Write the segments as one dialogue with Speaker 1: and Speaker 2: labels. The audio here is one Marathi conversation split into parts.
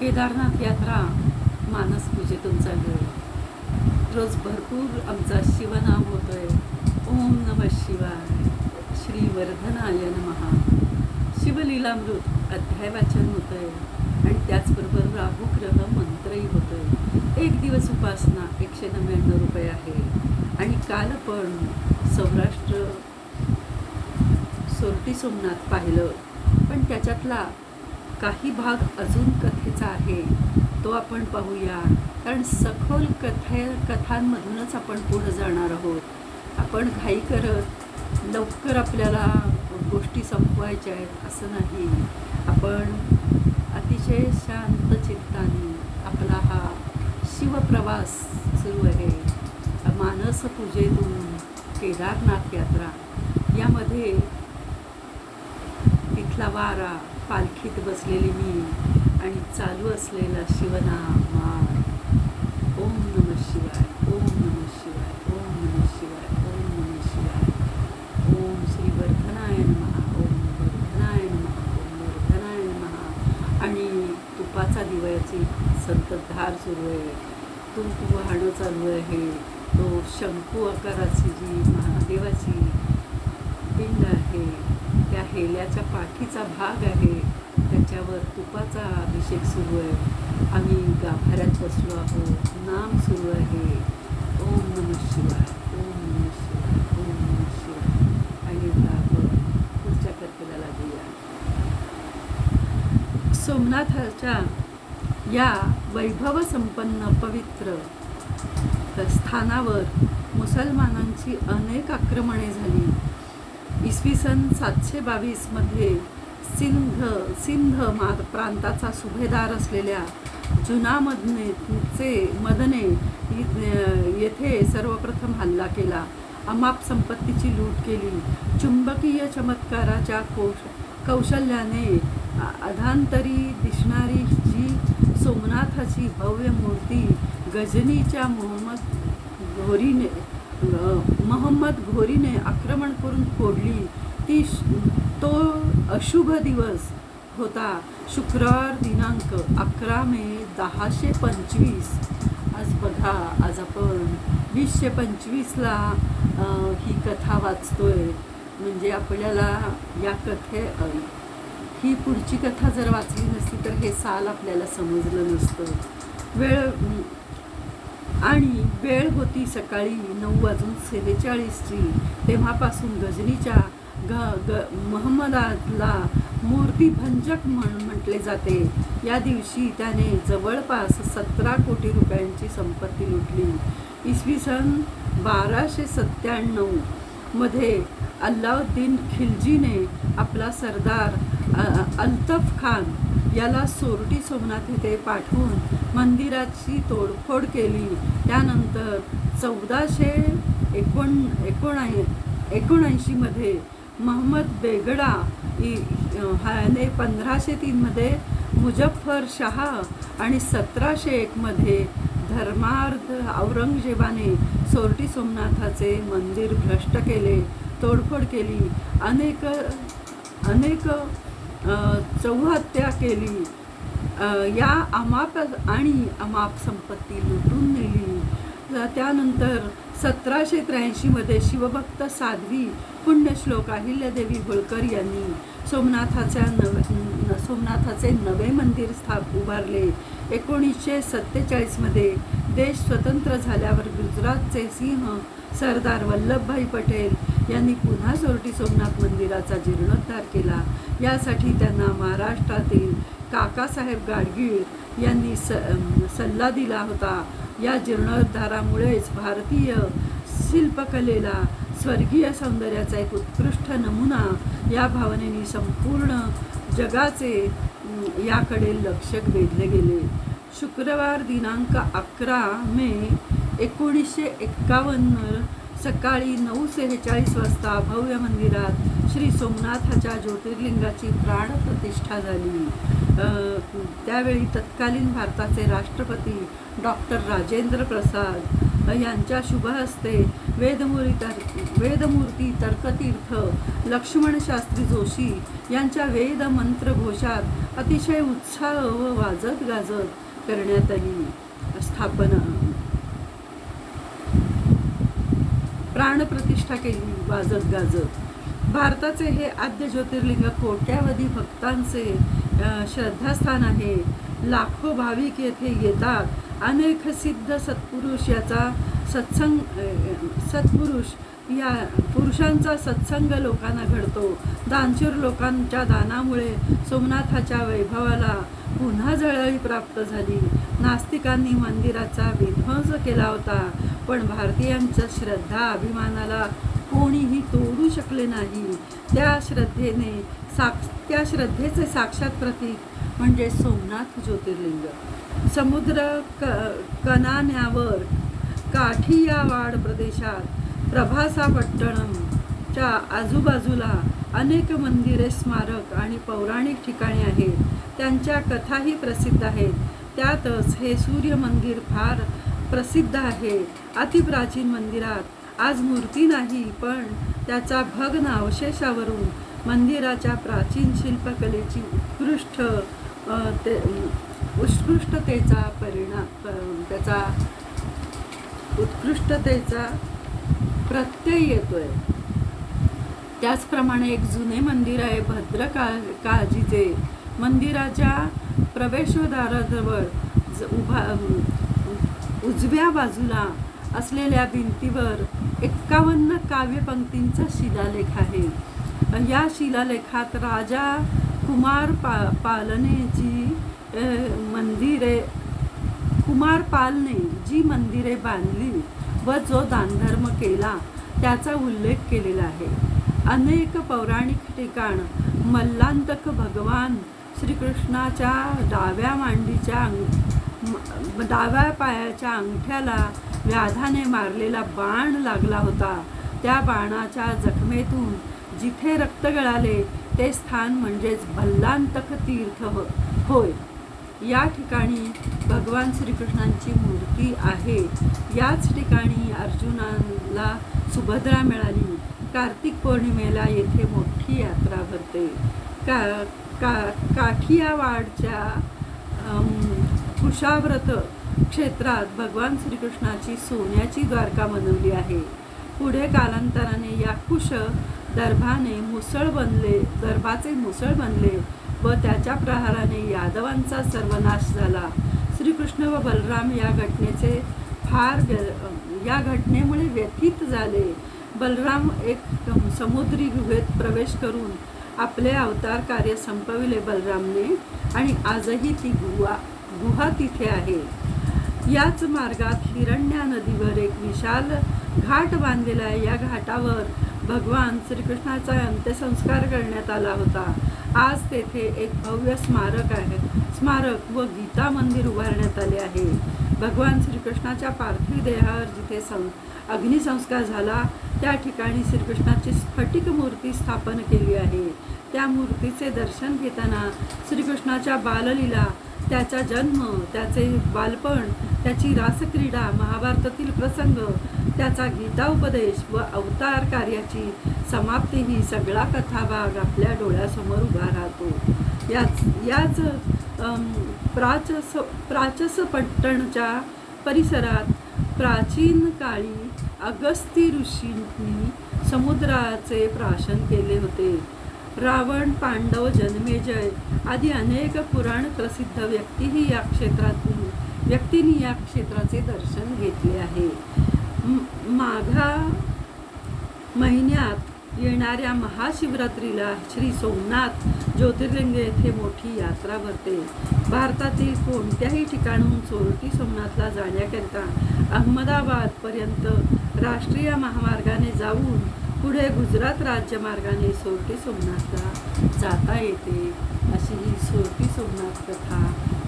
Speaker 1: केदारनाथ यात्रा मानस पूजेतून चालू आहे. रोज भरपूर आमचा शिवनाम होतोय. ओम नम शिवाय. श्री वर्धनाय नमहा शिवलीलामृत अध्याय वाचन आहे आणि त्याचबरोबर राहुग्रह मंत्रही होतोय. एक दिवस उपासना एकशे नव्याण्णव रुपये आहे. आणि काल पण सौराष्ट्र सोरटी सोमनाथ पाहिलं. पण त्याच्यातला काही भाग अजून कथेचा आहे. तो आपण पाहूया. कारण सखोल कथे कथांमधूनच आपण पुढं जाणार आहोत. आपण घाई करत लवकर आपल्याला गोष्टी संपवायच्या आहेत असं नाही. आपण अतिशय शांत चित्ताने आपला हा शिवप्रवास सुरू आहे. मानस पूजेतून केदारनाथ यात्रा. यामध्ये तिथला वारा पालखीत बसलेली मी. आणि चालू असलेला शिवनाम. ओम नम शिवाय ओम नम शिवाय ओम नम शिवाय ओम नम शिवाय. ओम श्री वर्धनाय महा ओम वर्धनाय महा ओम वर्धनाय महा आणि तुपाचा दिव्याची संततधार सुरू आहे. तूप वाहणं चालू आहे. तो शंकू आकाराची जी महादेवाची पिंड आहे त्या हेल्याच्या पाठीचा भाग आहे. त्याच्यावर तुपाचा अभिषेक सुरू आहे. आम्ही गाभाऱ्यात बसलो आहोत. नाम सुरू आहे. ओम नम शिवाय. ओम नम शिवाय. ओम नम शिवाय. आणि आपण पुढच्या कथेला लागूया सोमनाथाच्या या वैभवसंपन्न पवित्र स्थानावर मुसलमानांची अनेक आक्रमणे झाली. इसवी सन सातशे बावीसमध्ये सिंध सिंध मा प्रांताचा सुभेदार असलेल्या जुनामदनेचे मदने येथे सर्वप्रथम हल्ला केला. अमाप संपत्तीची लूट केली. चुंबकीय चमत्काराच्या कौश कौशल्याने अधांतरी दिसणारी जी सोमनाथाची भव्य मूर्ती गजनीच्या मोहम्मद घोरीने मोहम्मद घोरीने आक्रमण करून फोडली ती श- तो अशुभ दिवस होता शुक्रवार दिनांक अकरा मे दहाशे पंचवीस. आज बघा आज आपण वीसशे पंचवीसला ही कथा वाचतोय. म्हणजे आपल्याला या कथे ही पुढची कथा जर वाचली नसती तर हे साल आपल्याला समजलं नसतं. वेळ आणि वेळ होती सकाळी नऊ वाजून सेहेचाळीसची. तेव्हापासून गजनीच्या ग ग महम्मदाला मूर्तिभंजक म्हण म्हटले जाते. या दिवशी त्याने जवळपास सतरा कोटी रुपयांची संपत्ती लुटली. इसवी सन बाराशे सत्त्याण्णवमध्ये अल्लाउद्दीन खिलजीने आपला सरदार अल्तफ खान याला सोरटी सोमनाथ येथे पाठवून मंदिराची तोडफोड केली. त्यानंतर चौदाशे एकोण एकोणऐ एकोणऐंशीमध्ये महम्मद बेगडा इ- ह्याने पंधराशे तीनमध्ये मुजफ्फर शाह आणि सतराशे एकमध्ये धर्मार्थ औरंगजेबाने सोरटी सोमनाथाचे मंदिर भ्रष्ट केले तोडफोड केली अनेक अनेक चौहत्या केली. या अमाप आणि अमाप संपत्ती लुटून नेली. अ, त्यानंतर सतराशे त्र्याऐंशीमध्ये शिवभक्त साध्वी पुण्यश्लोक अहिल्यादेवी होळकर यांनी सोमनाथाच्या नव सोमनाथाचे नवे मंदिर स्थाप उभारले. एकोणीसशे सत्तेचाळीसमध्ये देश स्वतंत्र झाल्यावर गुजरातचे सिंह सरदार वल्लभभाई पटेल यांनी पुन्हा सोरटी सोमनाथ मंदिराचा जीर्णोद्धार केला. यासाठी त्यांना महाराष्ट्रातील काकासाहेब गाडगीळ यांनी स सल्ला दिला होता. या जीर्णोद्धारामुळेच भारतीय शिल्पकलेला स्वर्गीय सौंदर्याचा एक उत्कृष्ट नमुना या भावनेने संपूर्ण जगाचे याकडे लक्ष वेधले गेले. शुक्रवार दिनांक अकरा मे एकोणीसशे एक्कावन्न सकाळी नऊ सेहेचाळीस वाजता भव्य मंदिरात श्री सोमनाथाच्या ज्योतिर्लिंगाची प्राणप्रतिष्ठा झाली. त्यावेळी तत्कालीन भारताचे राष्ट्रपती डॉक्टर राजेंद्र प्रसाद यांच्या शुभ हस्ते वेदमूर्ती तर वेदमूर्ती तर्कतीर्थ लक्ष्मणशास्त्री जोशी यांच्या वेद मंत्र घोषात अतिशय उत्साह व वाजत गाजत करण्यात आली. स्थापना. प्राणप्रतिष्ठा केली वाजत गाजत. भारताचे हे आद्य ज्योतिर्लिंग कोट्यावधी भक्तांचे श्रद्धास्थान आहे. लाखो भाविक येथे येतात. अनेक सिद्ध सत्पुरुष याचा सत्संग सत्पुरुष या पुरुषांचा सत्संग लोकांना घडतो. दानशूर लोकांच्या दानामुळे सोमनाथाच्या वैभवाला पुन्हा जळाळी प्राप्त झाली. नास्तिकांनी मंदिराचा विध्वंस केला होता पण भारतीयांच्या श्रद्धा अभिमानाला कोणीही तोडू शकले नाही. त्या श्रद्धेने साक्ष त्या श्रद्धेचे साक्षात प्रतीक म्हणजे सोमनाथ ज्योतिर्लिंग. समुद्र क कनान्यावर काठियावाड प्रदेशात प्रभासापट्टणमच्या आजूबाजूला अनेक मंदिरे स्मारक आणि पौराणिक ठिकाणे आहेत. त्यांच्या कथाही प्रसिद्ध आहेत. त्यातच हे सूर्य मंदिर फार प्रसिद्ध आहे. अतिप्राचीन मंदिरात आज मूर्ती नाही पण त्याचा भग्न अवशेषावरून मंदिराच्या प्राचीन शिल्पकलेची उत्कृष्ट ते उत्कृष्टतेचा परिणाम त्याचा उत्कृष्टतेचा प्रत्यय येतोय. त्याचप्रमाणे एक जुने मंदिर आहे भद्र का काळजीचे मंदिराच्या प्रवेशद्वाराजवळ ज- उभा उजव्या बाजूला असलेल्या भिंतीवर एक्कावन्न काव्यपंक्तींचा शिलालेख आहे. या शिलालेखात राजा कुमार पा पालनेची मंदिरे मंदिरे कुमारपालने जी मंदिरे बांधली व जो दानधर्म केला त्याचा उल्लेख केलेला आहे. अनेक पौराणिक ठिकाण मल्लांतक भगवान श्रीकृष्णाच्या डाव्या मांडीच्या अंग डाव्या पायाच्या अंगठ्याला व्याधाने मारलेला बाण लागला होता. त्या बाणाच्या जखमेतून जिथे रक्त गळाले ते स्थान म्हणजेच भल्लांतक तीर्थ हो होय. या ठिकाणी भगवान श्रीकृष्णांची मूर्ती आहे. याच ठिकाणी अर्जुनाला सुभद्रा मिळाली. कार्तिक पौर्णिमेला येथे मोठी यात्रा भरते. का का काठियावाडच्या कुशाव्रत क्षेत्रात भगवान श्रीकृष्णाची सोन्याची द्वारका बनवली आहे. पुढे कालांतराने या कुश दर्भाने मुसळ बनले दर्भाचे मुसळ बनले व त्याच्या प्रहाराने यादवांचा सर्वनाश झाला. श्रीकृष्ण व बलराम या घटनेचे फार व्य- या घटनेमुळे व्यथित झाले. बलराम एक समुद्री गुहेत प्रवेश करून आपले अवतार कार्य संपविले बलरामने आणि आजही ती गुहा गुहा तिथे आहे. याच मार्गात हिरण्या नदीवर एक विशाल घाट बांधलेला आहे. या घाटावर भगवान श्रीकृष्णाचा अंत्यसंस्कार करण्यात आला होता. आज तेथे एक भव्य स्मारक आहे. स्मारक व गीता मंदिर उभारण्यात आले आहे. भगवान श्रीकृष्णाच्या पार्थिव देहावर जिथे सं अग्निसंस्कार झाला त्या ठिकाणी श्रीकृष्णाची स्फटिक मूर्ती स्थापन केली आहे. त्या मूर्तीचे दर्शन घेताना श्रीकृष्णाच्या बाललीला त्याचा जन्म त्याचे बालपण त्याची रासक्रीडा महाभारतातील प्रसंग त्याचा गीता उपदेश व अवतार कार्याची समाप्ती ही सगळा कथाभाग आपल्या डोळ्यासमोर उभा राहतो. याच याच प्राचस प्राचसपट्टणच्या परिसरात प्राचीन काळी अगस्ती ऋषींनी समुद्राचे प्राशन केले होते. रावण पांडव जन्मेजय आदी अनेक पुराण प्रसिद्ध व्यक्तीही या क्षेत्रातून व्यक्तींनी या क्षेत्राचे दर्शन घेतले आहे. माघा महिन्यात येणाऱ्या महाशिवरात्रीला श्री सोमनाथ ज्योतिर्लिंग येथे मोठी यात्रा भरते. भारतातील कोणत्याही ठिकाणहून चोरटी सोमनाथला जाण्याकरिता अहमदाबादपर्यंत राष्ट्रीय महामार्गाने जाऊन पुढे गुजरात राज्य मार्गाने सोरटी सोमनाथला जाता येते. अशी ही सोरटी सोमनाथ कथा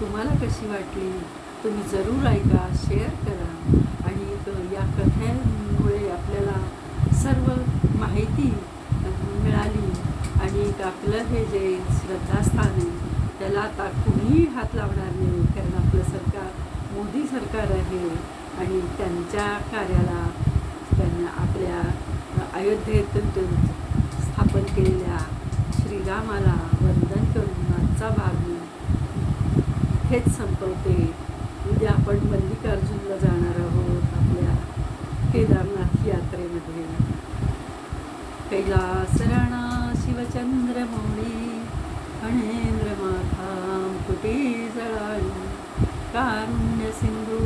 Speaker 1: तुम्हाला कशी वाटली? तुम्ही जरूर ऐका शेअर करा. आणि या कथेमुळे आपल्याला सर्व माहिती मिळाली. आणि आपलं हे जे श्रद्धास्थान आहे त्याला आता कुणीही हात लावणार नाही कारण आपलं सरकार मोदी सरकार आहे. आणि त्यांच्या कार्याला त्यांना आपल्या अयोध्येत स्थापन केलेल्या श्रीरामाला वंदन करून आजचा भाग मी संपवते. उद्या आपण मल्लिकार्जुनला जाणार आहोत आपल्या केदारनाथ यात्रेमध्ये. कैलास राणा शिवचंद्रमौळी फणेंद्र माथा कुटी जळाळी कारुण्य सिंधू